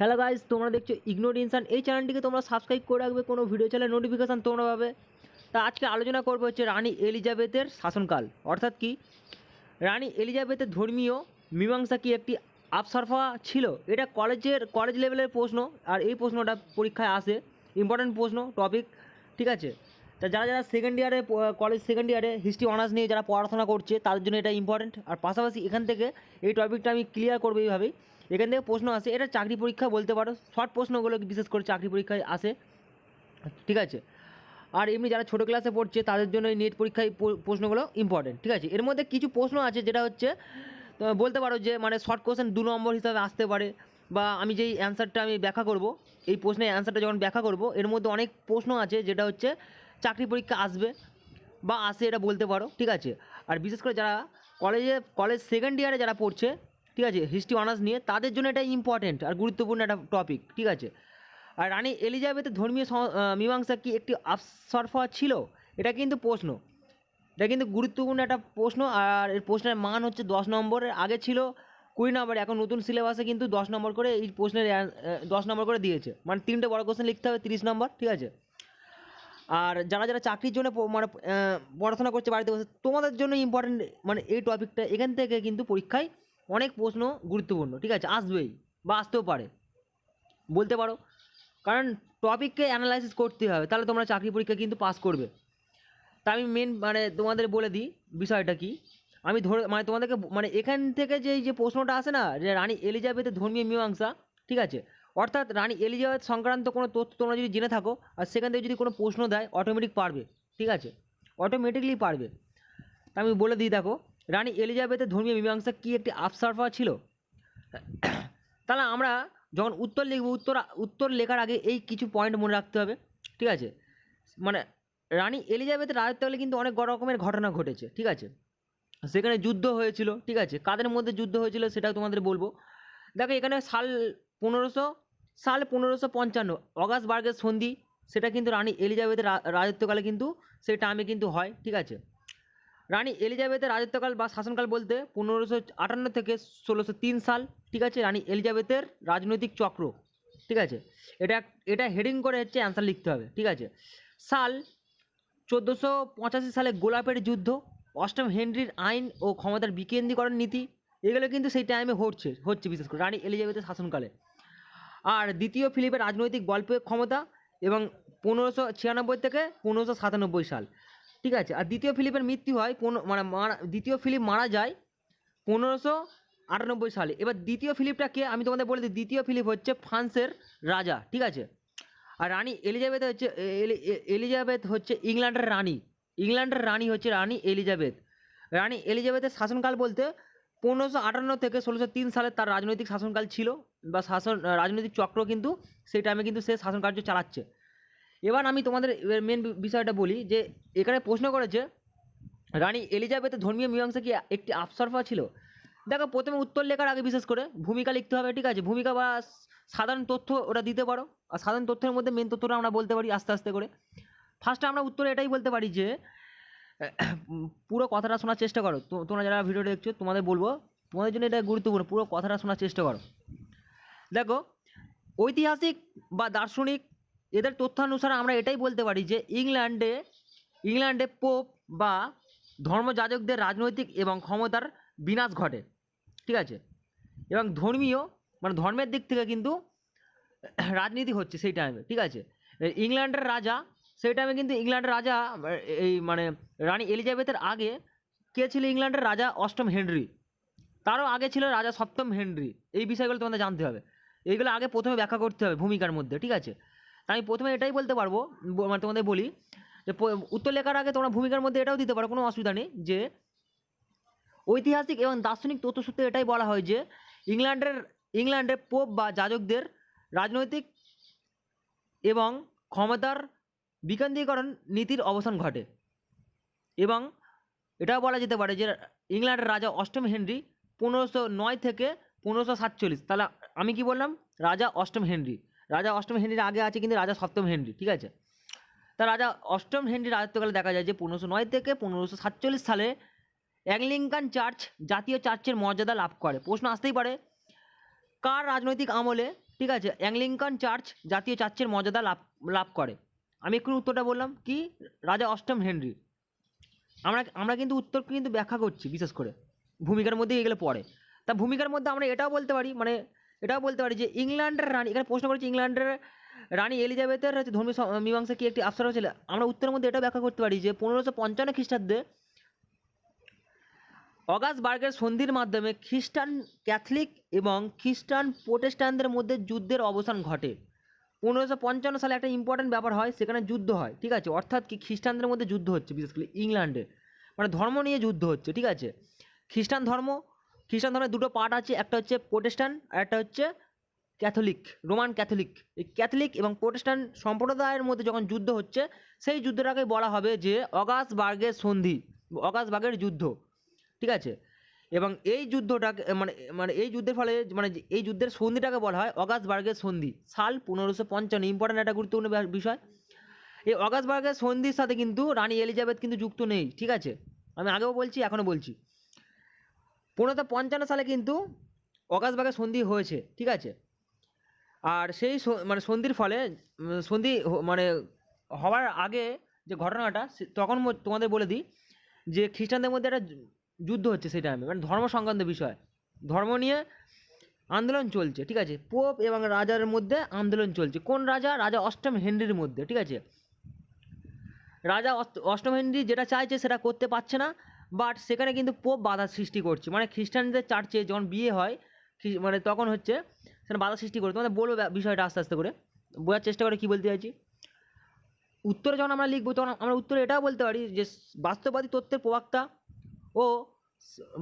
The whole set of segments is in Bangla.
হ্যালো গাইস তোমরা দেখছ ইগনোর ইনসান এই চ্যানেলটিকে তোমরা সাবস্ক্রাইব করে রাখবে, কোনো ভিডিও চ্যানেল নোটিফিকেশান তোমরা পাবে। তা আজকে আলোচনা করব হচ্ছে রানী এলিজাবেথের শাসনকাল। অর্থাৎ কি? রানী এলিজাবেথের ধর্মীয় মীমাংসা কি একটি আপসারফা ছিল? এটা কলেজের, কলেজ লেভেলের প্রশ্ন, আর এই প্রশ্নটা পরীক্ষায় আসে। ইম্পর্ট্যান্ট প্রশ্ন টপিক ঠিক আছে? তা যারা যারা সেকেন্ড ইয়ারে কলেজ সেকেন্ড ইয়ারে হিস্ট্রি অনার্স নিয়ে যারা পড়াশোনা করছে, তাদের জন্য এটা ইম্পর্ট্যান্ট আর পাশাপাশি এখান থেকে এই টপিকটা আমি ক্লিয়ার করব এইভাবেই। এখান থেকে প্রশ্ন আসে, এটা চাকরি পরীক্ষা বলতে পারো শর্ট প্রশ্নগুলো বিশেষ করে চাকরি পরীক্ষায় আসে, ঠিক আছে? আর এমনি যারা ছোটো ক্লাসে পড়ছে, তাদের জন্য এই নেট পরীক্ষায় প্রশ্নগুলো ইম্পর্টেন্ট ঠিক আছে? এর মধ্যে কিছু প্রশ্ন আছে, যেটা হচ্ছে বলতে পারো যে মানে শর্ট কোশ্চেন দু নম্বর হিসাবে আসতে পারে, বা আমি যেই অ্যান্সারটা আমি ব্যাখ্যা করব, এই প্রশ্নের অ্যান্সারটা যখন ব্যাখ্যা করব, এর মধ্যে অনেক প্রশ্ন আছে, যেটা হচ্ছে চাকরি পরীক্ষা আসবে, বা আসে এটা বলতে পারো, ঠিক আছে? আর বিশেষ করে যারা কলেজে কলেজ সেকেন্ড ইয়ারে যারা পড়ছে ঠিক আছে? হিস্ট্রি অনার্স নিয়ে তাদের জন্য এটা ইম্পর্টেন্ট আর গুরুত্বপূর্ণ একটা টপিক ঠিক আছে? আর রানী এলিজাবেথের ধর্মীয় মীমাংসা কি একটি আফসরফা ছিল? এটা কিন্তু প্রশ্ন। এটা কিন্তু গুরুত্বপূর্ণ একটা প্রশ্ন আর এর প্রশ্নের মান হচ্ছে দশ নম্বরের আগে ছিল, কুড়ি নম্বর, এখন নতুন সিলেবাসে কিন্তু দশ নম্বর করে এই প্রশ্নের দশ নম্বর করে দিয়েছে। মানে তিনটে বড় কোশ্চেন লিখতে হবে, তিরিশ নম্বর, ঠিক আছে? আর যারা যারা চাকরির জন্য মানে পড়াশোনা করছে বাড়িতে বসে, তোমাদের জন্য ইম্পর্টেন্ট মানে এই টপিকটা এখান থেকে কিন্তু পরীক্ষায় অনেক প্রশ্ন গুরুত্বপূর্ণ, ঠিক আছে? আসবেই বা আসতেও পারে। বলতে পারো। কারণ টপিককে অ্যানালাইসিস করতে হবে, তাহলে তোমরা চাকরি পরীক্ষা কিন্তু পাস করবে। তা আমি মেন মানে তোমাদের বলে দিই বিষয়টা কি। আমি ধরে মানে তোমাদেরকে মানে এখান থেকে যে যে প্রশ্নটা আসে না, যে রানী এলিজাবেথের ধর্মীয় মীমাংসা, ঠিক আছে? অর্থাৎ রানী এলিজাবেথ সংক্রান্ত কোনো তথ্য তোমরা যদি জেনে থাকো, আর সেখান থেকে যদি কোনো প্রশ্ন দেয় অটোমেটিক পারবে, ঠিক আছে? অটোমেটিকলি পারবে। তা আমি বলে দিই, দেখো। রানী এলিজাবেথের ধর্মীয় মীমাংসা কি একটি আফসারফা ছিল? তাহলে আমরা যখন উত্তর লিখব, উত্তর উত্তর লেখার আগে এই কিছু পয়েন্ট মনে রাখতে হবে, ঠিক আছে? মানে রানী এলিজাবেথের রাজত্বকালে কিন্তু অনেক বড় রকমের ঘটনা ঘটেছে, ঠিক আছে? সেখানে যুদ্ধ হয়েছিল, ঠিক আছে? কাদের মধ্যে যুদ্ধ হয়েছিল সেটাও তোমাদের বলব। দেখো এখানে সাল পনেরোশো সাল পনেরোশো পঞ্চান্ন, অগাস্ট বার্গের সন্ধি, সেটা কিন্তু রানী এলিজাবেথের রাজত্বকালে কিন্তু সেই টাইমে কিন্তু হয়, ঠিক আছে? রানী এলিজাবেথের রাজত্বকাল বা শাসনকাল বলতে পনেরোশো আটান্ন থেকে ষোলোশো তিন সাল, ঠিক আছে? রানী এলিজাবেথের রাজনৈতিক চক্র, ঠিক আছে? এটা এটা হেডিং করে হচ্ছে অ্যান্সার লিখতে হবে, ঠিক আছে? সাল চোদ্দোশো পঁচাশি সালে গোলাপের যুদ্ধ, অষ্টম হেনরির আইন ও ক্ষমতার বিকেন্দ্রীকরণ নীতি, এগুলো কিন্তু সেই টাইমে হচ্ছে হচ্ছে বিশেষ করে রানী এলিজাবেথের শাসনকালে। আর দ্বিতীয় ফিলিপের রাজনৈতিক গল্পের ক্ষমতা এবং পনেরোশো ছিয়ানব্বই থেকে পনেরোশো সাতানব্বই সাল। ঠিক আছে? আর দ্বিতীয় ফিলিপের মৃত্যু হয় পনেরো মানে মারা, দ্বিতীয় ফিলিপ মারা যায় পনেরোশো আটানব্বই সালে। এবার দ্বিতীয় ফিলিপটা কে? আমি তোমাদের বলে দিই, দ্বিতীয় ফিলিপ হচ্ছে ফ্রান্সের রাজা, ঠিক আছে? আর রানী এলিজাবেথ হচ্ছে এলিজাবেথ হচ্ছে ইংল্যান্ডের রানী। ইংল্যান্ডের রানী হচ্ছে রানী এলিজাবেথ। রানী এলিজাবেথের শাসনকাল বলতে পনেরোশো আটান্ন থেকে ষোলোশো তিন সালে তার রাজনৈতিক শাসনকাল ছিল, বা শাসন, রাজনৈতিক চক্র কিন্তু সেই টাইমে কিন্তু সে শাসন কার্য চালাচ্ছে। এবার আমি তোমাদের মেন বিষয়টা বলি যে, এখানে প্রশ্ন করেছে, রানী এলিজাবেথের ধর্মীয় মীমাংসা কি একটি আফসরফা ছিল? দেখো, প্রথমে উত্তর লেখার আগে বিশেষ করে ভূমিকা লিখতে হবে, ঠিক আছে? ভূমিকা বা সাধারণ তথ্য ওটা দিতে পারো। আর সাধারণ তথ্যের মধ্যে মেন তথ্যটা আমরা বলতে পারি আস্তে আস্তে করে। ফার্স্টে আমরা উত্তরে এটাই বলতে পারি যে, পুরো কথাটা শোনার চেষ্টা করো। তোমরা যারা ভিডিওটা দেখছ, তোমাদের বলব, তোমাদের জন্য এটা গুরুত্বপূর্ণ, পুরো কথাটা শোনার চেষ্টা করো। দেখো, ঐতিহাসিক বা দার্শনিক এদের তথ্যানুসারে আমরা এটাই বলতে পারি যে ইংল্যান্ডে ইংল্যান্ডে পোপ বা ধর্মযাজকদের রাজনৈতিক এবং ক্ষমতার বিনাশ ঘটে, ঠিক আছে? এবং ধর্মীয় মানে ধর্মের দিক থেকে কিন্তু রাজনীতি হচ্ছে সেই টাইমে ঠিক আছে? ইংল্যান্ডের রাজা, সেই টাইমে কিন্তু ইংল্যান্ডের রাজা, এই মানে রানী এলিজাবেথের আগে কে ছিল ইংল্যান্ডের রাজা? অষ্টম হেনরি। তারও আগে ছিল রাজা সপ্তম হেনরি। এই বিষয়গুলো তোমাদের জানতে হবে। এইগুলো আগে প্রথমে ব্যাখ্যা করতে হবে ভূমিকার মধ্যে, ঠিক আছে? আমি প্রথমে এটাই বলতে পারব মানে তোমাদের বলি যে উত্তর লেখার আগে তোমরা ভূমিকার মধ্যে এটাও দিতে পারো, কোনো অসুবিধা নেই, যে ঐতিহাসিক এবং দার্শনিক তথ্যসূত্রে এটাই বলা হয় যে ইংল্যান্ডের ইংল্যান্ডের পোপ বা যাজকদের রাজনৈতিক এবং ক্ষমতার বিকেন্দ্রীকরণ নীতির অবসান ঘটে। এবং এটাও বলা যেতে পারে যে ইংল্যান্ডের রাজা অষ্টম হেনরি পনেরোশো নয় থেকে পনেরোশো সাতচল্লিশ, তাহলে আমি কি বললাম? রাজা অষ্টম হেনরি। রাজা অষ্টম হেনরির আগে আছে কিন্তু রাজা সপ্তম হেনরি, ঠিক আছে? তা রাজা অষ্টম হেনরি রাজত্বকালে দেখা যায় যে পনেরোশো নয় থেকে পনেরোশো সাতচল্লিশ সালে অ্যাংলিঙ্কান চার্চ, জাতীয় চার্চের মর্যাদা লাভ করে। প্রশ্ন আসতেই পারে, কার রাজনৈতিক আমলে, ঠিক আছে অ্যাংলিঙ্কান চার্চ, জাতীয় চার্চের মর্যাদা লাভ লাভ করে? আমি একটু উত্তরটা বললাম, কি? রাজা অষ্টম হেনরি। আমরা আমরা কিন্তু উত্তর কিন্তু ব্যাখ্যা করছি, বিশেষ করে। ভূমিকার মধ্যে এগুলো পড়ে। তা ভূমিকার মধ্যে আমরা এটাও বলতে পারি মানে এটাও বলতে পারি যে ইংল্যান্ডের রানী, এখানে প্রশ্ন করেছি ইংল্যান্ডের রানী এলিজাবেথের হচ্ছে ধর্মীয় মীমাংসা কি একটি আফসার ছিল? আমরা উত্তরের মধ্যে এটাও ব্যাখ্যা করতে পারি যে পনেরোশো পঞ্চান্ন খ্রিস্টাব্দে অগাস্ট বার্গের সন্ধির মাধ্যমে খ্রিস্টান ক্যাথলিক এবং খ্রিস্টান প্রোটেস্টানদের মধ্যে যুদ্ধের অবসান ঘটে। পনেরোশো পঞ্চান্ন সালে একটা ইম্পর্ট্যান্ট ব্যাপার হয়, সেখানে যুদ্ধ হয়, ঠিক আছে? অর্থাৎ কি খ্রিস্টানদের মধ্যে যুদ্ধ হচ্ছে, বিশেষ করে ইংল্যান্ডে। মানে ধর্ম নিয়ে যুদ্ধ হচ্ছে, ঠিক আছে? খ্রিস্টান ধর্ম খ্রিস্টান ধর্মের দুটো পার্ট আছে, একটা হচ্ছে প্রোটেস্টান আর একটা হচ্ছে ক্যাথলিক রোমান ক্যাথলিক এই ক্যাথলিক এবং প্রোটেস্টান সম্প্রদায়ের মধ্যে যখন যুদ্ধ হচ্ছে, সেই যুদ্ধটাকে বলা হবে যে অগাস্টবার্গের সন্ধি অগাস্টবার্গের যুদ্ধ। ঠিক আছে? এবং এই যুদ্ধটাকে মানে মানে এই যুদ্ধের ফলে মানে এই যুদ্ধের সন্ধিটাকে বলা হয় অগাস্টবার্গের সন্ধি। সাল পনেরোশো পঞ্চান্ন ইম্পর্ট্যান্ট একটা গুরুত্বপূর্ণ বিষয়। এই অগাস্টবার্গের সন্ধির সাথে কিন্তু রানী এলিজাবেথ কিন্তু যুক্ত নেই, ঠিক আছে? আমি আগেও বলছি, এখনও বলছি। পনেরোশো পঞ্চান্ন সালে কিন্তু অগাস্টবার্গের সন্ধি হয়েছে, ঠিক আছে? আর সেই মানে সন্ধির ফলে সন্ধি মানে হওয়ার আগে যে ঘটনাটা তখন তোমাদের বলে দিই যে খ্রিস্টানদের মধ্যে একটা যুদ্ধ হচ্ছে সেই টাইমে মানে ধর্ম সংক্রান্ত বিষয়। ধর্ম নিয়ে আন্দোলন চলছে, ঠিক আছে? পোপ এবং রাজার মধ্যে আন্দোলন চলছে। কোন রাজা? রাজা অষ্টম হেনরির মধ্যে, ঠিক আছে? রাজা অষ্ট- অষ্টম হেনরি যেটা চাইছে সেটা করতে পারছে না বাট সেখানে কিন্তু পোপ বাধা সৃষ্টি করছে। মানে খ্রিস্টানদের চার্চে যখন বিয়ে হয় মানে তখন হচ্ছে সেখানে বাধা সৃষ্টি করে তোমাদের বলব বিষয়টা আস্তে আস্তে করে। বোঝার চেষ্টা করে কী বলতে চাইছি? উত্তরে যখন আমরা লিখব, তখন আমরা উত্তরে এটাও বলতে পারি যে বাস্তববাদী তত্ত্বের প্রবক্তা ও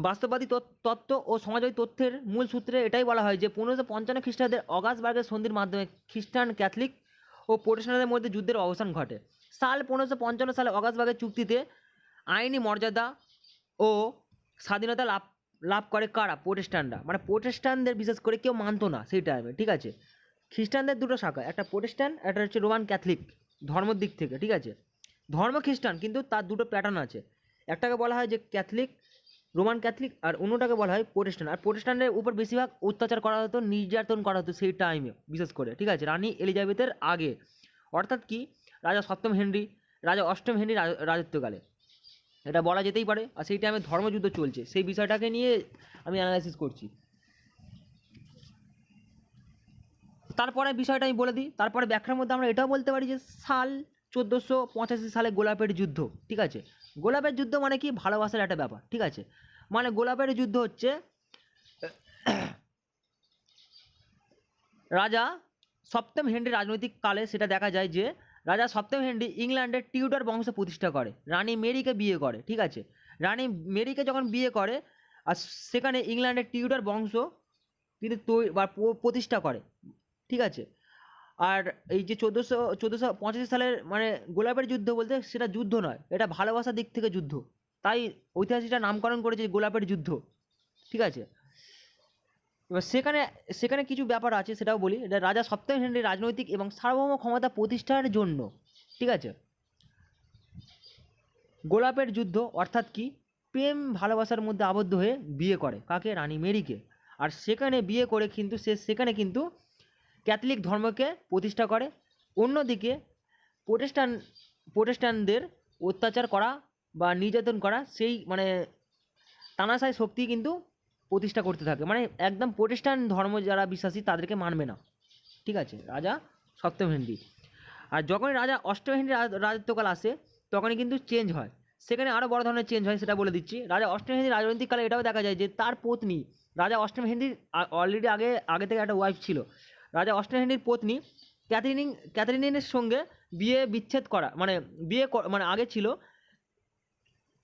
বাস্তববাদী তত্ত্ব ও সমাজবাদী তথ্যের মূল সূত্রে এটাই বলা হয় যে পনেরোশো পঞ্চান্ন খ্রিস্টাব্দের অগাস্টবার্গের সন্ধির মাধ্যমে খ্রিস্টান ক্যাথলিক ও প্রোটেস্টানদের মধ্যে যুদ্ধের অবসান ঘটে। সাল পনেরোশো পঞ্চান্ন সালে অগাস্ট অগাস্টবার্গের চুক্তিতে আইনি মর্যাদা ও স্বাধীনতা লাভ লাভ করে কারা? প্রোটেস্টানরা মানে প্রোটেস্টানদের বিশেষ করে কেউ মানতো না সেই টাইমে ঠিক আছে? খ্রিস্টানদের দুটো শাখা, একটা প্রোটেস্টান একটা হচ্ছে রোমান ক্যাথলিক ধর্মের দিক থেকে, ঠিক আছে? ধর্ম খ্রিস্টান, কিন্তু তার দুটো প্যাটার্ন আছে। একটাকে বলা হয় যে ক্যাথলিক রোমান ক্যাথলিক আর অন্যটাকে বলা হয় প্রোটেস্টান আর প্রোটেস্টানের উপর বেশিরভাগ অত্যাচার করা হতো, নির্যাতন করা হতো সেই টাইমে বিশেষ করে, ঠিক আছে? রানী এলিজাবেথের আগে। অর্থাৎ কি? রাজা সপ্তম হেনরি, রাজা অষ্টম হেনরি রাজ- রাজত্বকালে। এটা বলা যেতেই পারে, আর সেই টাইমে ধর্মযুদ্ধ চলছে। সেই বিষয়টাকে নিয়ে আমি অ্যানালাইসিস করছি। তারপরে বিষয়টা আমি বলে দিই, তারপরে ব্যাখ্যার মধ্যে আমরা এটাও বলতে পারি যে সাল চোদ্দোশো পঁচাশি সালে গোলাপের যুদ্ধ, ঠিক আছে? গোলাপের যুদ্ধ মানে কি? ভালোবাসার একটা ব্যাপার, ঠিক আছে? মানে গোলাপের যুদ্ধ হচ্ছে, রাজা সপ্তম হেনরি রাজনৈতিক কালে সেটা দেখা যায় যে রাজা সপ্তম হেনরি ইংল্যান্ডের টিউডার বংশ প্রতিষ্ঠা করে। রানী মেরিকে বিয়ে করে, ঠিক আছে? রানী মেরিকে যখন বিয়ে করে, আর সেখানে ইংল্যান্ডের টিউডার বংশ কিন্তু তৈ- বা প্রতিষ্ঠা করে, ঠিক আছে? আর এই যে চোদ্দোশো চোদ্দোশো পঁচাশি সালের মানে গোলাপের যুদ্ধ বলতে সেটা যুদ্ধ নয়, এটা ভালোবাসার দিক থেকে যুদ্ধ। তাই ঐতিহাসিকরা নামকরণ করেছে গোলাপের যুদ্ধ, ঠিক আছে? এবার সেখানে সেখানে কিছু ব্যাপার আছে সেটাও বলি। এটা রাজা সপ্তম হেনরি রাজনৈতিক এবং সার্বভৌম ক্ষমতা প্রতিষ্ঠার জন্য, ঠিক আছে? গোলাপের যুদ্ধ, অর্থাৎ কি? প্রেম ভালোবাসার মধ্যে আবদ্ধ হয়ে বিয়ে করে। কাকে? রানী মেরিকে। আর সেখানে বিয়ে করে কিন্তু, সে সেখানে কিন্তু ক্যাথলিক ধর্মকে প্রতিষ্ঠা করে। অন্যদিকে প্রোটেস্টান, প্রোটেস্টানদের অত্যাচার করা বা নির্যাতন করা, সেই মানে তানাশাই শক্তি কিন্তু প্রতিষ্ঠা করতে থাকে। মানে একদম প্রোটেস্টান ধর্ম যারা বিশ্বাসী তাদেরকে মানবে না। ঠিক আছে? রাজা সপ্তম হেনরি আর যখনই রাজা অষ্টম হেনরি রাজ- রাজত্বকাল আসে, তখনই কিন্তু চেঞ্জ হয়। সেখানে আরও বড় ধরনের চেঞ্জ হয়, সেটা বলে দিচ্ছি। রাজা অষ্টম হেনরি রাজনৈতিক কালে এটাও দেখা যায় যে, তার পত্নী, রাজা অষ্টম হেনরির অলরেডি আগে আগে থেকে একটা ওয়াইফ ছিল। রাজা অষ্টম হেনরির পত্নী ক্যাথরিন ক্যাথরিনের সঙ্গে বিয়ে বিচ্ছেদ করা মানে বিয়ে মানে আগে ছিল।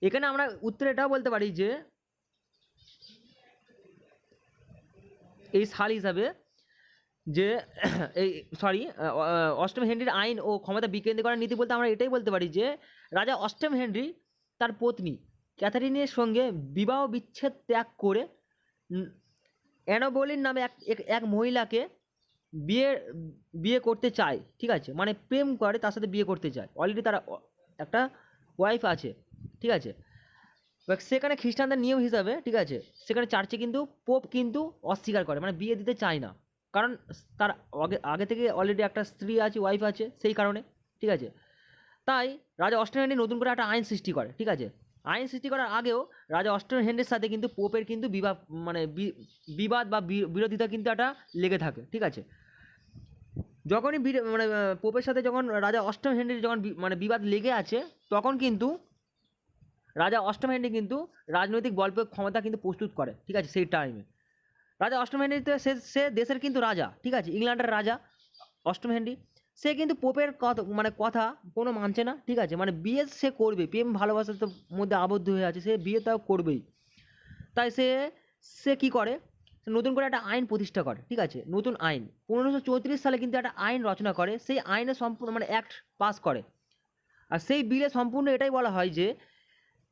এখানে আমরা উত্তরে এটাও বলতে পারি যে এই সাল হিসাবে যে, এই সরি অষ্টম হেনরির আইন ও ক্ষমতা বিকেন্দ্রীকরণ নীতি বলতে আমরা এটাই বলতে পারি যে, রাজা অষ্টম হেনরি তার পত্নী ক্যাথারিনের সঙ্গে বিবাহ বিচ্ছেদ ত্যাগ করে অ্যানোবলিন নামে এক- এক মহিলাকে বিয়ে বিয়ে করতে চায়, ঠিক আছে? মানে প্রেম করে তার সাথে বিয়ে করতে চায়। অলরেডি তার, একটা ওয়াইফ আছে, ঠিক আছে? এবার সেখানে খ্রিস্টানদের নিয়ম হিসাবে, ঠিক আছে? সেখানে চার্চে কিন্তু পোপ কিন্তু অস্বীকার করে মানে বিয়ে দিতে চায় না। কারণ তার আগে আগে থেকে অলরেডি একটা স্ত্রী আছে ওয়াইফ আছে, সেই কারণে, ঠিক আছে? তাই রাজা অষ্টম হেনরি নতুন করে একটা আইন সৃষ্টি করে, ঠিক আছে? আইন সৃষ্টি করার আগেও রাজা অষ্টম হেনরির সাথে কিন্তু পোপের কিন্তু বিবাদ মানে বিবাদ বা বিরোধিতা কিন্তু একটা লেগে থাকে, ঠিক আছে? যখনই মানে পোপের সাথে যখন রাজা অষ্টম হেনরির যখন মানে বিবাদ লেগে আছে, তখন কিন্তু রাজা অষ্টম হেনরি কিন্তু রাজনৈতিক বল প্রয়োগ ক্ষমতা কিন্তু প্রস্তুত করে, ঠিক আছে, সেই টাইমে রাজা অষ্টম হেনরিতে সে সে দেশের কিন্তু রাজা, ঠিক আছে, ইংল্যান্ডের রাজা অষ্টম হেনরি সে কিন্তু পোপের কথা মানে কথা কোনো মানছে না, ঠিক আছে মানে বিয়ে সে করবে, প্রেম ভালোবাসার তো মধ্যে আবদ্ধ হয়ে আছে, সে বিয়ে তাও করবেই। তাই সে সে কী করে? নতুন করে একটা আইন প্রতিষ্ঠা করে, ঠিক আছে, নতুন আইন। পনেরোশো চৌত্রিশ সালে কিন্তু একটা আইন রচনা করে, সেই আইনে সম্পূর্ণ মানে অ্যাক্ট পাস করে। আর সেই বিলে সম্পূর্ণ এটাই বলা হয় যে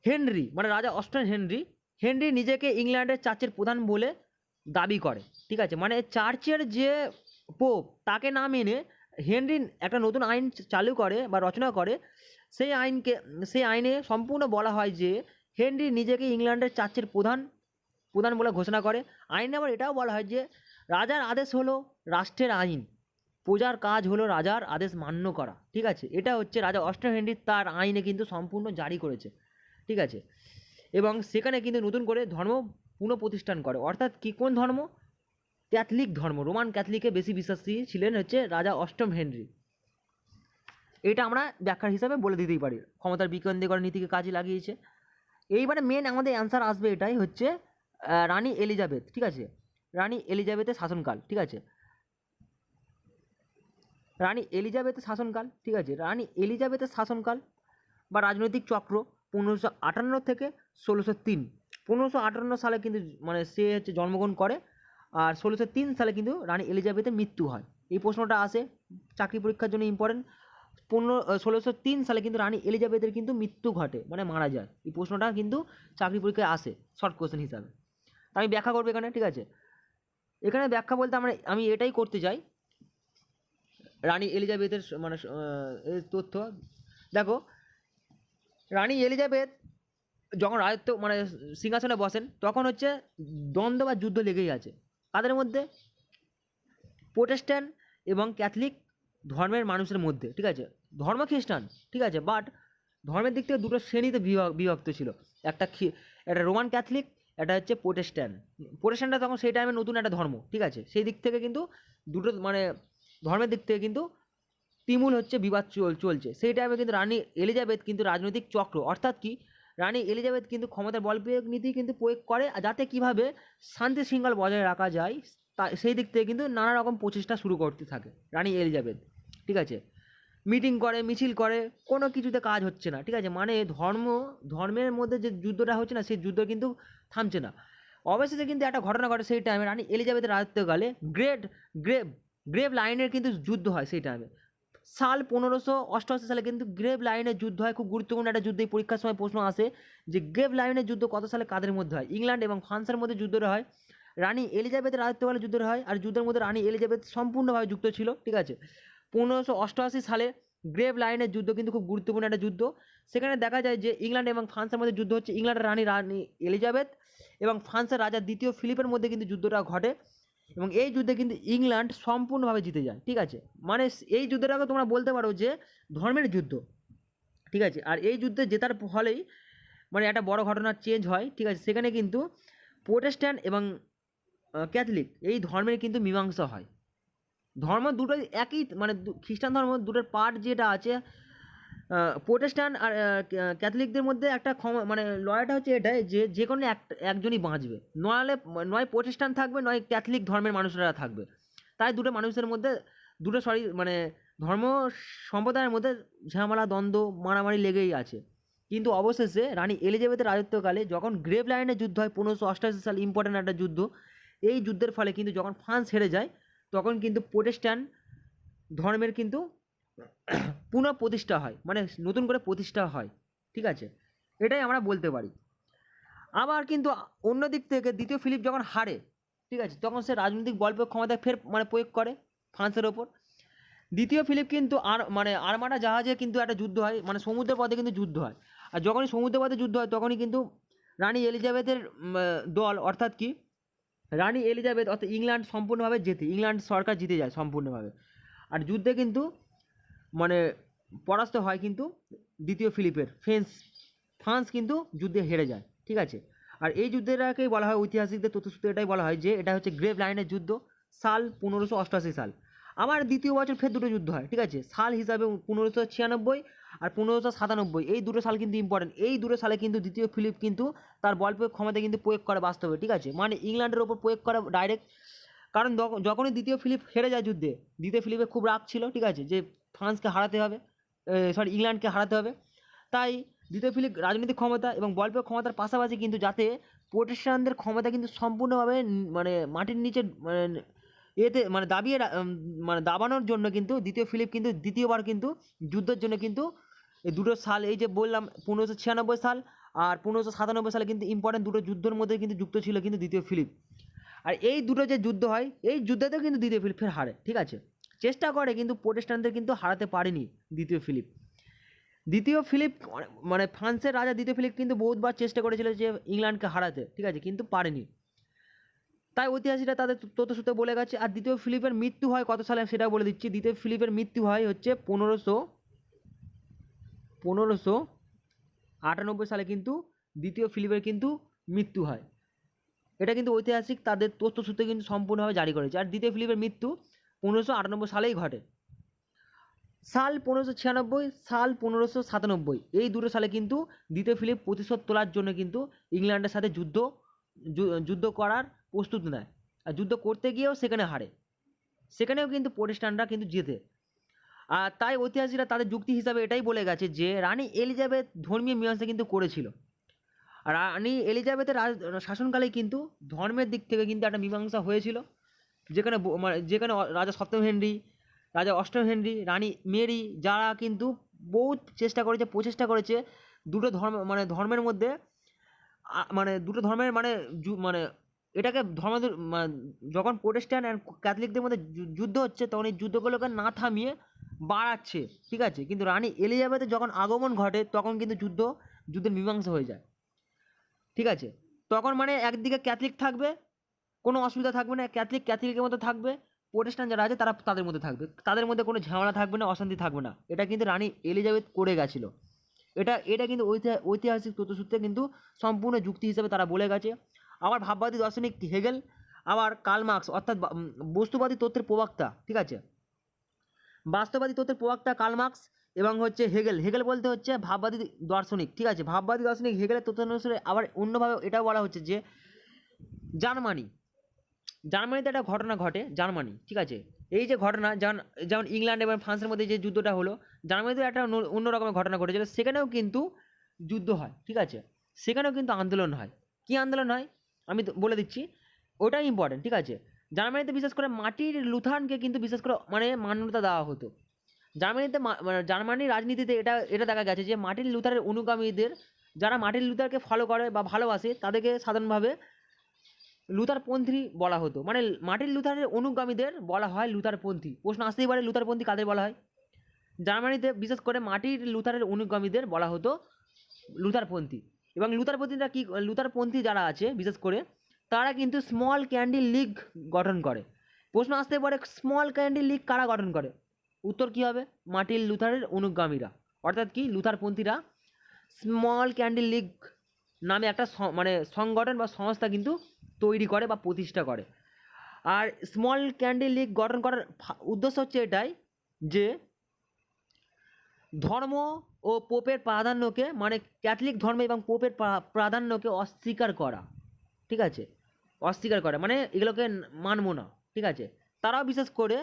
হেনরি মানে রাজা অস্টন হেনরি হেনরি নিজেকে ইংল্যান্ডের চার্চের প্রধান বলে দাবি করে, ঠিক আছে? মানে চার্চের যে পোপ, তাকে না মেনে হেনরি একটা নতুন আইন চালু করে বা রচনা করে। সেই আইনকে, সেই আইনে সম্পূর্ণ বলা হয় যে হেনরি নিজেকে ইংল্যান্ডের চার্চের প্রধান প্রধান বলে ঘোষণা করে। আইনে আবার এটাও বলা হয় যে রাজার আদেশ হলো রাষ্ট্রের আইন, প্রজার কাজ হলো রাজার আদেশ মান্য করা, ঠিক আছে? এটা হচ্ছে রাজা অষ্টম হেনরি তার আইনে কিন্তু সম্পূর্ণ জারি করেছে। ঠিক আছে? এবং সেখানে কিন্তু নতুন করে ধর্ম পুনঃপ্রতিষ্ঠান করে। অর্থাৎ কি, কোন ধর্ম? ক্যাথলিক ধর্ম। রোমান ক্যাথলিকে বেশি বিশ্বাসী ছিলেন হচ্ছে রাজা অষ্টম হেনরি। এটা আমরা ব্যাখ্যার হিসাবে বলে দিতেই পারি। ক্ষমতার বিকেন্দ্রীকরণ নীতিকে কাজে লাগিয়েছে। এইবারে মেন আমাদের অ্যান্সার আসবে এটাই হচ্ছে রানী এলিজাবেথ, ঠিক আছে? রানী এলিজাবেথের শাসনকাল, ঠিক আছে? রানী এলিজাবেথের শাসনকাল, ঠিক আছে? রানী এলিজাবেথের শাসনকাল বা রাজনৈতিক চক্র পনেরোশো আটান্ন থেকে ষোলোশো তিন। পনেরোশো আটান্ন সালে কিন্তু মানে সে হচ্ছে জন্মগ্রহণ করে আর ষোলোশো তিন সালে কিন্তু রানী এলিজাবেথের মৃত্যু হয়। এই প্রশ্নটা আসে, চাকরি পরীক্ষার জন্য ইম্পর্টেন্ট পনেরো ষোলোশো তিন সালে কিন্তু রানী এলিজাবেথের কিন্তু মৃত্যু ঘটে মানে মারা যায়। এই প্রশ্নটা কিন্তু চাকরি পরীক্ষায় আসে শর্ট কোশ্চেন হিসাবে। আমি ব্যাখ্যা করব এখানে, ঠিক আছে? এখানে ব্যাখ্যা বলতে আমরা, আমি এটাই করতে চাই। রানী এলিজাবেথের মানে তথ্য। দেখো রানী এলিজাবেথ যখন রাজত্ব মানে সিংহাসনে বসেন, তখন হচ্ছে দ্বন্দ্ব বা যুদ্ধ লেগেই আছে। কাদের মধ্যে? প্রোটেস্ট্যান্ট এবং ক্যাথলিক ধর্মের মানুষের মধ্যে, ঠিক আছে? ধর্ম খ্রিস্টান, ঠিক আছে? বাট ধর্মের দিক থেকে দুটো শ্রেণীতে বিভা- বিভক্ত ছিল। একটা একটা রোমান ক্যাথলিক, একটা হচ্ছে প্রোটেস্ট্যান্ট। প্রোটেস্ট্যান্টটা তখন সেই টাইমে নতুন একটা ধর্ম, ঠিক আছে? সেই দিক থেকে কিন্তু দুটো মানে ধর্মের দিক থেকে কিন্তু তিমুল হচ্ছে বিবাদ চল, চলছে। সেই টাইমে কিন্তু রানী এলিজাবেথ কিন্তু রাজনৈতিক চক্র। অর্থাৎ কি? রানী এলিজাবেথ কিন্তু ক্ষমতার বল প্রয়োগ নীতি কিন্তু প্রয়োগ করে যাতে কীভাবে শান্তি শৃঙ্খলা বজায় রাখা যায়, তা, সেই দিক থেকে কিন্তু নানা রকম প্রচেষ্টা শুরু করতে থাকে রানী এলিজাবেথ। ঠিক আছে? মিটিং করে, মিছিল করে, কোনো কিছুতে কাজ হচ্ছে না। ঠিক আছে? মানে ধর্ম, ধর্মের মধ্যে যে যুদ্ধটা হচ্ছে না, সেই যুদ্ধ কিন্তু থামছে না। অবশেষে কিন্তু একটা ঘটনা ঘটে সেই টাইমে রানী এলিজাবেথের রাজত্বকালে। গ্রেট গ্রেভ গ্রেভ লাইনের কিন্তু যুদ্ধ হয় সেই টাইমে সাল পনেরোশো অষ্টআশি সালে কিন্তু গ্রেভ লাইনের যুদ্ধ হয়। খুব গুরুত্বপূর্ণ একটা যুদ্ধ। পরীক্ষার সময় প্রশ্ন আসে যে, গ্রেভ লাইনের যুদ্ধ কত সালে কাদের মধ্যে হয়? ইংল্যান্ড এবং ফ্রান্সের মধ্যে যুদ্ধটা হয়। রানী এলিজাবেথের রাজত্বকালে যুদ্ধটা হয় আর যুদ্ধের মধ্যে রানী এলিজাবেথ সম্পূর্ণভাবে যুক্ত ছিল, ঠিক আছে? পনেরোশো অষ্টআশি সালে গ্রেভ লাইনের যুদ্ধ কিন্তু খুব গুরুত্বপূর্ণ একটা যুদ্ধ। সেখানে দেখা যায় যে, ইংল্যান্ড এবং ফ্রান্সের মধ্যে যুদ্ধ হচ্ছে। ইংল্যান্ডের রানী রানী এলিজাবেথ এবং ফ্রান্সের রাজা দ্বিতীয় ফিলিপের মধ্যে কিন্তু যুদ্ধটা ঘটে। এবং এই যুদ্ধে কিন্তু ইংল্যান্ড সম্পূর্ণভাবে জিতে যায়, ঠিক আছে? মানে এই যুদ্ধটাকে তোমরা বলতে পারো যে ধর্মের যুদ্ধ, ঠিক আছে? আর এই যুদ্ধে জেতার ফলেই মানে একটা বড় ঘটনার চেঞ্জ হয়, ঠিক আছে? সেখানে কিন্তু প্রোটেস্ট্যান্ট এবং ক্যাথলিক এই ধর্মের কিন্তু মীমাংসা হয়। ধর্ম দুটোই একই মানে খ্রিস্টান ধর্ম দুটোর পার্ট যেটা আছে প্রোটেস্ট্যান্ট আর ক্যাথলিকদের মধ্যে একটা ক্ষমা মানে লড়াইটা হচ্ছে এটাই যে যে কোনো এক, একজনই বাঁচবে। নয়ালে নয় প্রোটেস্ট্যান্ট থাকবে, নয় ক্যাথলিক ধর্মের মানুষরা থাকবে। তাই দুটো মানুষের মধ্যে, দুটো, সরি মানে ধর্ম সম্প্রদায়ের মধ্যে ঝামেলা, দ্বন্দ্ব, মারামারি লেগেই আছে। কিন্তু অবশেষে রানী এলিজাবেথের রাজত্বকালে যখন গ্রেভ লাইনের যুদ্ধ হয়, পনেরোশো অষ্টাশি সাল ইম্পর্ট্যান্ট একটা যুদ্ধ, এই যুদ্ধের ফলে কিন্তু যখন ফ্রান্স হেরে যায়, তখন কিন্তু প্রোটেস্ট্যান্ট ধর্মের কিন্তু পুনঃ প্রতিষ্ঠা হয় মানে নতুন করে প্রতিষ্ঠা হয়, ঠিক আছে? এটাই আমরা বলতে পারি। আবার কিন্তু অন্য দিক থেকে দ্বিতীয় ফিলিপ যখন হারে, ঠিক আছে? তখন সে রাজনৈতিক বল প্রয়োগ ফের মানে প্রয়োগ করে ফ্রান্সের ওপর। দ্বিতীয় ফিলিপ কিন্তু আর মানে আরমাটা জাহাজে কিন্তু একটা যুদ্ধ হয় মানে সমুদ্রের পথে কিন্তু যুদ্ধ হয়। আর যখনই সমুদ্রের পথে যুদ্ধ হয়, তখনই কিন্তু রানী এলিজাবেথের দল, অর্থাৎ কি? রানী এলিজাবেথ, অর্থাৎ ইংল্যান্ড সম্পূর্ণভাবে জেতে, ইংল্যান্ড সরকার জিতে যায় সম্পূর্ণভাবে। আর যুদ্ধে কিন্তু মানে পরাস্ত হয় কিন্তু দ্বিতীয় ফিলিপের। ফ্রেন্স, ফ্রান্স কিন্তু যুদ্ধে হেরে যায়, ঠিক আছে? আর এই যুদ্ধটাকেই বলা হয়, ঐতিহাসিকদের তথ্যসূত্রে এটাই বলা হয় যে, এটা হচ্ছে গ্রেভ লাইনের যুদ্ধ, সাল পনেরোশো অষ্টআশি সাল। আবার দ্বিতীয় বছর ফের দুটো যুদ্ধ হয়, ঠিক আছে? সাল হিসাবে পনেরোশো ছিয়ানব্বই আর পনেরোশো সাতানব্বই। এই দুটো সাল কিন্তু ইম্পর্টেন্ট এই দুটো সালে কিন্তু দ্বিতীয় ফিলিপ কিন্তু তার বল প্রয়োগ ক্ষমতা কিন্তু প্রয়োগ করে বাস্তবে, ঠিক আছে? মানে ইংল্যান্ডের ওপর প্রয়োগ করা ডাইরেক্ট কারণ যখনই দ্বিতীয় ফিলিপ হেরে যায় যুদ্ধে, দ্বিতীয় ফিলিপের খুব রাগ ছিল, ঠিক আছে, যে ফ্রান্সকে হারাতে হবে সরি ইংল্যান্ডকে হারাতে হবে। তাই দ্বিতীয় ফিলিপ রাজনৈতিক ক্ষমতা এবং বল প্রয়োগ ক্ষমতার পাশাপাশি কিন্তু যাতে প্রোটেস্টানদের ক্ষমতা কিন্তু সম্পূর্ণভাবে মানে মাটির নিচে মানে এতে মানে দাবিয়ে মানে দাবানোর জন্য কিন্তু দ্বিতীয় ফিলিপ কিন্তু দ্বিতীয়বার কিন্তু যুদ্ধের জন্য কিন্তু দুটো সাল, এই যে বললাম পনেরোশো ছিয়ানব্বই সাল আর পনেরোশো সাতানব্বই সালে কিন্তু ইম্পর্টেন্ট দুটো যুদ্ধের মধ্যে কিন্তু যুক্ত ছিল কিন্তু দ্বিতীয় ফিলিপ। আর এই দুটো যে যুদ্ধ হয়, এই যুদ্ধতেও কিন্তু দ্বিতীয় ফিলিপ ফের হারে, ঠিক আছে? চেষ্টা করে, কিন্তু প্রোটেস্টানদের কিন্তু হারাতে পারেনি দ্বিতীয় ফিলিপ। দ্বিতীয় ফিলিপ মানে ফ্রান্সের রাজা দ্বিতীয় ফিলিপ কিন্তু বহুতবার চেষ্টা করেছিল যে ইংল্যান্ডকে হারাতে, ঠিক আছে? কিন্তু পারেনি। তাই ঐতিহাসিকরা তাদের তথ্যসূত্রে বলে গেছে, আর দ্বিতীয় ফিলিপের মৃত্যু হয় কত সালে সেটাও বলে দিচ্ছি। দ্বিতীয় ফিলিপের মৃত্যু হয় হচ্ছে পনেরোশো পনেরোশো আটানব্বই সালে কিন্তু দ্বিতীয় ফিলিপের কিন্তু মৃত্যু হয়। এটা কিন্তু ঐতিহাসিক তাদের তথ্যসূত্রে কিন্তু সম্পূর্ণভাবে জারি করেছে। আর দ্বিতীয় ফিলিপের মৃত্যু পনেরোশো আটানব্বই সালেই ঘটে। সাল পনেরোশো ছিয়ানব্বই, সাল পনেরোশো সাতানব্বই, এই দুটো সালে কিন্তু দ্বিতীয় ফিলিপ প্রতিশোধ তোলার জন্য কিন্তু ইংল্যান্ডের সাথে যুদ্ধ যুদ্ধ করার প্রস্তুত নেয়। আর যুদ্ধ করতে গিয়েও সেখানে হারে। সেখানেও কিন্তু প্রোটেস্টানরা কিন্তু জেতে। আর তাই ঐতিহাসিকরা তাদের যুক্তি হিসাবে এটাই বলে গেছে যে, রানী এলিজাবেথ ধর্মীয় মীমাংসা কিন্তু করেছিল। রানী এলিজাবেথের শাসনকালে কিন্তু ধর্মের দিক থেকে কিন্তু একটা মীমাংসা হয়েছিল। যেখানে মানে যেখানে রাজা সপ্তম হেনরি, রাজা অষ্টম হেনরি, রানী মেরি, যারা কিন্তু বহুত চেষ্টা করেছে, প্রচেষ্টা করেছে দুটো ধর্ম মানে ধর্মের মধ্যে মানে দুটো ধর্মের মানে মানে এটাকে ধর্ম মানে যখন প্রোটেস্ট্যান্ট অ্যান্ড ক্যাথলিকদের মধ্যে যুদ্ধ হচ্ছে, তখন এই যুদ্ধগুলোকে না থামিয়ে বাড়াচ্ছে, ঠিক আছে? কিন্তু রানী এলিজাবেথের যখন আগমন ঘটে, তখন কিন্তু যুদ্ধ, যুদ্ধের মীমাংসা হয়ে যায়। ঠিক আছে? তখন মানে একদিকে ক্যাথলিক থাকবে, কোনো অসুবিধা থাকবে না, ক্যাথলিক ক্যাথলিকের মতো থাকবে, প্রোটেস্টান্ট যারা আছে তারা তাদের মধ্যে থাকবে, তাদের মধ্যে কোনো ঝামেলা থাকবে না, অশান্তি থাকবে না। এটা কিন্তু রানী এলিজাবেথ করে গেছিল। এটা এটা কিন্তু ঐতিহা- ঐতিহাসিক তথ্যসূত্রে কিন্তু সম্পূর্ণ যুক্তি হিসেবে তারা বলে গেছে। আবার ভাববাদী দার্শনিক হেগেল আবার কার্ল মার্কস, অর্থাৎ বস্তুবাদী তথ্যের প্রবক্তা, ঠিক আছে? বাস্তববাদী তথ্যের প্রবক্তা কার্ল মার্কস এবং হচ্ছে হেগেল হেগেল বলতে হচ্ছে ভাববাদী দার্শনিক, ঠিক আছে? ভাববাদী দার্শনিক হেগেলের তথ্য অনুসারে আবার অন্যভাবে এটাও বলা হচ্ছে যে জার্মানি, জার্মানিতে একটা ঘটনা ঘটে, জার্মানি, ঠিক আছে? এই যে ঘটনা, যেমন যেমন ইংল্যান্ড এবং ফ্রান্সের মধ্যে যে যুদ্ধটা হলো, জার্মানিতে একটা অন্য- রকমের ঘটনা ঘটেছিল, সেখানেও কিন্তু যুদ্ধ হয়, ঠিক আছে? সেখানেও কিন্তু আন্দোলন হয়। কী আন্দোলন হয়? আমি বলে দিচ্ছি, ওটাই ইম্পর্টেন্ট ঠিক আছে? জার্মানিতে বিশেষ করে মাটির লুথানকে কিন্তু বিশেষ করে মানে মান্যতা দেওয়া হতো। জার্মানিতে মানে জার্মানির রাজনীতিতে এটা এটা দেখা গেছে যে মার্টিন লুথারের অনুগামীদের যারা মার্টিন লুথারকে ফলো করে বা ভালোবাসে, তাদেরকে সাধারণভাবে লুথারপন্থী বলা হতো। মানে মার্টিন লুথারের অনুগামীদের বলা হয় লুথারপন্থী। প্রশ্ন আসতেই পারে, লুথারপন্থী কাদের বলা হয়? জার্মানিতে বিশেষ করে মাটির লুথারের অনুগামীদের বলা হতো লুথারপন্থী। এবং লুথারপন্থীরা কি, লুথারপন্থী যারা আছে, বিশেষ করে, তারা কিন্তু স্মল ক্যান্ডি লিগ গঠন করে। প্রশ্ন আসতে পারে স্মল ক্যান্ডি লিগ কারা গঠন করে? উত্তর কী হবে? মার্টিন লুথারের অনুগামীরা। অর্থাৎ কি? লুথারপন্থীরা স্মল ক্যান্ডি লিগ নামে একটা মানে সংগঠন বা সংস্থা কিন্তু তৈরি করে বা প্রতিষ্ঠা করে। আর স্মল ক্যান্ডি লিগ গঠন করার উদ্দেশ্য হচ্ছে এটাই যে ধর্ম ও পোপের প্রাধান্যকে মানে ক্যাথলিক ধর্ম এবং পোপের প্রাধান্যকে অস্বীকার করা। ঠিক আছে? অস্বীকার করা। মানে এগুলোকে মানবো না। ঠিক আছে? তারাও বিশেষ করে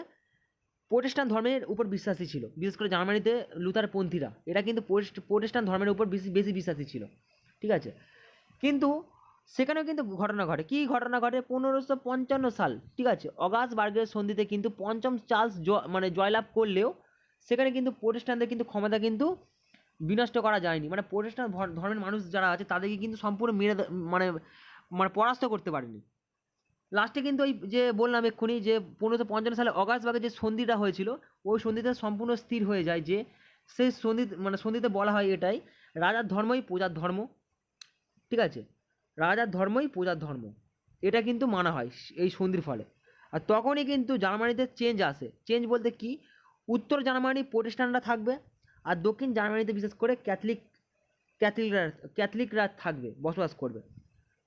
প্রোটেস্টান ধর্মের উপর বিশ্বাসী ছিল। বিশেষ করে জার্মানিতে লুথারপন্থীরা এরা কিন্তু প্রোটেস্ট- প্রোটেস্টান ধর্মের উপর বেশি বেশি বিশ্বাসী ছিল। ঠিক আছে? কিন্তু সেখানেও কিন্তু ঘটনা ঘটে। কী ঘটনা ঘটে? পনেরোশো পঞ্চান্ন সাল। ঠিক আছে? অগাস্ট বার্গের সন্ধিতে কিন্তু পঞ্চম চার্লস জ- মানে জয়লাভ করলেও সেখানে কিন্তু প্রোটেস্টানদের কিন্তু ক্ষমতা কিন্তু বিনষ্ট করা যায়নি। মানে প্রোটেস্টান ধর্মের মানুষ যারা আছে, তাদেরকে কিন্তু সম্পূর্ণ মেরে মানে মানে পরাস্ত করতে পারেনি। লাস্টে কিন্তু ওই যে বললাম এক্ষুনি যে পনেরোশো পঞ্চান্ন সালে অগাস্ট বাগে যে সন্ধিটা হয়েছিল, ওই সন্ধিতে সম্পূর্ণ স্থির হয়ে যায় যে সেই সন্ধি মানে সন্ধিতে বলা হয় এটাই, রাজার ধর্মই প্রজার ধর্ম, ঠিক আছে? রাজার ধর্মই প্রজার ধর্ম, এটা কিন্তু মানা হয় এই সন্ধির ফলে। আর তখনই কিন্তু জার্মানিতে চেঞ্জ আসে। চেঞ্জ বলতে কি? উত্তর জার্মানি প্রোটেস্টান্টরা থাকবে আর দক্ষিণ জার্মানিতে বিশেষ করে ক্যাথলিক, ক্যাথলিকরা ক্যাথলিকরা থাকবে, বসবাস করবে।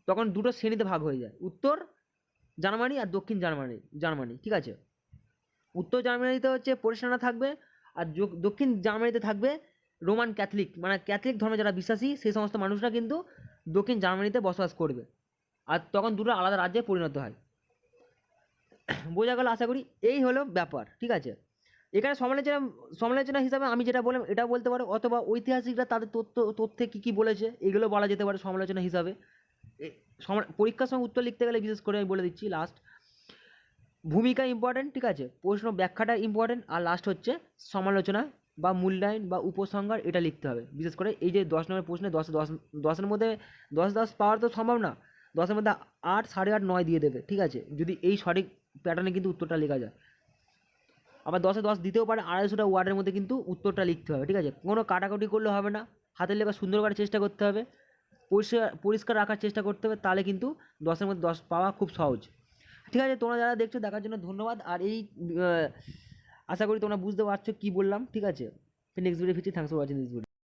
তখন দুটো শ্রেণীতে ভাগ হয়ে যায়, উত্তর জার্মানি আর দক্ষিণ জার্মানি জার্মানি, ঠিক আছে? উত্তর জার্মানিতে হচ্ছে প্রোটেস্টান্টরা থাকবে আর দক্ষিণ জার্মানিতে থাকবে রোমান ক্যাথলিক। মানে ক্যাথলিক ধর্মে যারা বিশ্বাসী, সেই সমস্ত মানুষরা কিন্তু দক্ষিণ জার্মানিতে বসবাস করবে। আর তখন দুটো আলাদা রাজ্যে পরিণত হয়। বোঝা গেল আশা করি? এই হলো ব্যাপার, ঠিক আছে? এখানে সমালোচনা সমালোচনা হিসাবে আমি যেটা বললাম, এটা বলতে পারো, অথবা ঐতিহাসিকরা তাদের তথ্য তথ্যে কী কী বলেছে, এগুলো বলা যেতে পারে সমালোচনা হিসাবে। পরীক্ষার সময় উত্তর লিখতে গেলে বিশেষ করে আমি বলে দিচ্ছি লাস্ট ভূমিকা ইম্পর্ট্যান্ট ঠিক আছে? প্রশ্ন ব্যাখ্যাটা ইম্পর্ট্যান্ট আর লাস্ট হচ্ছে সমালোচনা বা মূল্যায়ন বা উপসংহার, এটা লিখতে হবে। বিশেষ করে এই যে দশ নম্বর প্রশ্নে দশ দশ, দশের মধ্যে দশ দশ পাওয়ার তো সম্ভব না। দশের মধ্যে আট, সাড়ে আট, নয় দিয়ে দেবে, ঠিক আছে? যদি এই সঠিক প্যাটার্নে কিন্তু উত্তরটা লেখা যায়। আবার দশে দশ দিতেও পারে, আড়াইশোটা ওয়ার্ডের মধ্যে কিন্তু উত্তরটা লিখতে হবে, ঠিক আছে? কোনো কাটাকুটি করলে হবে না। হাতের লেখা সুন্দর করার চেষ্টা করতে হবে। পরিষ্কার পরিষ্কার রাখার চেষ্টা করতে হবে, তাহলে কিন্তু দশের মধ্যে দশ পাওয়া খুব সহজ। ঠিক আছে, তোমরা যারা দেখছ দেখার জন্য ধন্যবাদ, আর এই আশা করি তোমরা বুঝতে পারছ কী বললাম, ঠিক আছে? নেক্সট ভিডিও ফিরছি thanks for watching this video